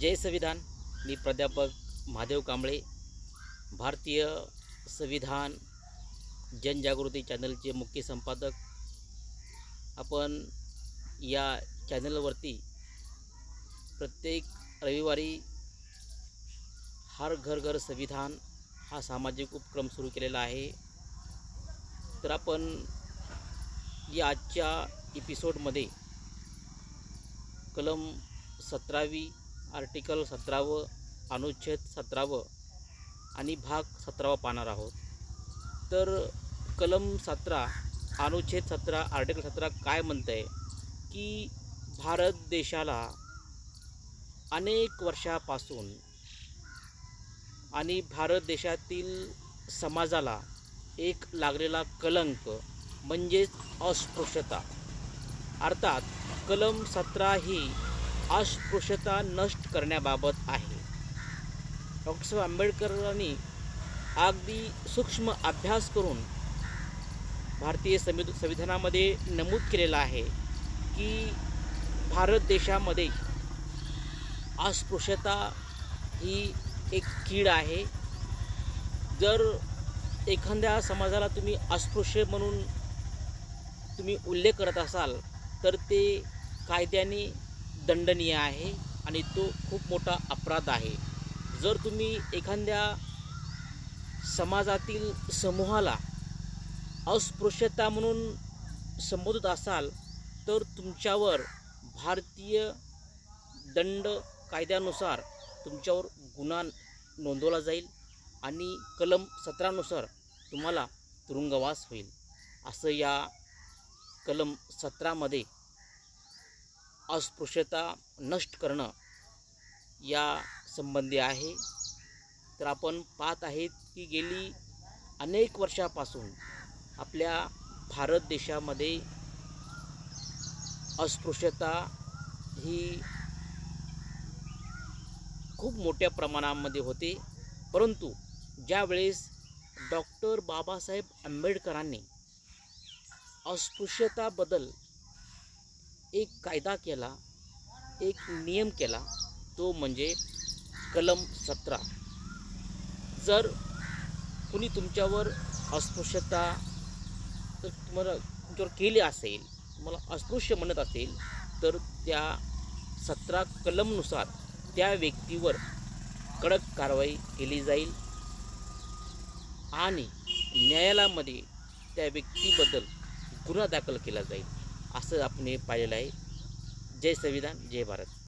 जय संविधान. मी प्राध्यापक महादेव कांबळे भारतीय संविधान जनजागृती चॅनलचे मुख्य संपादक. आपण या चॅनलवरती प्रत्येक रविवारी हर घर घर संविधान हा सामाजिक उपक्रम सुरू केलेला आहे. तर आपण या आजच्या एपिसोडमध्ये कलम सतरावी आर्टिकल सतरावं अनुच्छेद सतरावं आणि भाग सतरावा पाहणार आहोत. तर कलम सतरा अनुच्छेद सतरा आर्टिकल सतरा काय म्हणतं आहे की भारत देशाला अनेक वर्षापासून आणि भारत देशातील समाजाला एक लागलेला कलंक म्हणजेच अस्पृश्यता. अर्थात कलम सतरा ही अस्पृश्यता नष्ट करण्याबाबत आहे. डॉक्टर साहेब आंबेडकरांनी अगदी सूक्ष्म अभ्यास करून भारतीय संवि संविधानामध्ये नमूद केलेलं आहे की भारत देशामध्ये अस्पृश्यता ही एक कीड आहे. जर एखाद्या समाजाला तुम्ही अस्पृश्य म्हणून तुम्ही उल्लेख करत असाल तर ते कायद्याने दंडनीय आहे आणि तो खूप मोठा अपराध आहे. जर तुम्ही एखाद्या समाजातील समूहाला अस्पृश्यता म्हणून संबोधत असाल तर तुमच्यावर भारतीय दंड कायद्यानुसार तुमच्यावर गुन्हा नोंदवला जाईल आणि कलम सतरानुसार तुम्हाला तुरुंगवास होईल. असं या कलम सतरामध्ये अस्पृश्यता नष्ट करणं या संबंधी आहे. तर आपण पाहत आहेत की गेली अनेक वर्षापासून आपल्या भारत देशामध्ये अस्पृश्यता ही खूप मोठ्या प्रमाणामध्ये होते. परंतु ज्यावेळेस डॉक्टर बाबासाहेब आंबेडकरांनी अस्पृश्यताबद्दल एक कायदा केला एक नियम केला तो म्हणजे कलम सतरा. जर कुणी तुमच्यावर अस्पृश्यता जर तुम्हाला तुमच्यावर केली असेल तुम्हाला अस्पृश्य म्हणत असेल तर त्या सतरा कलमनुसार त्या व्यक्तीवर कडक कारवाई केली जाईल आणि न्यायालयामध्ये त्या व्यक्तीबद्दल गुन्हा दाखल केला जाईल. असं आपण हे पाहिलेलं आहे. जय संविधान जय भारत.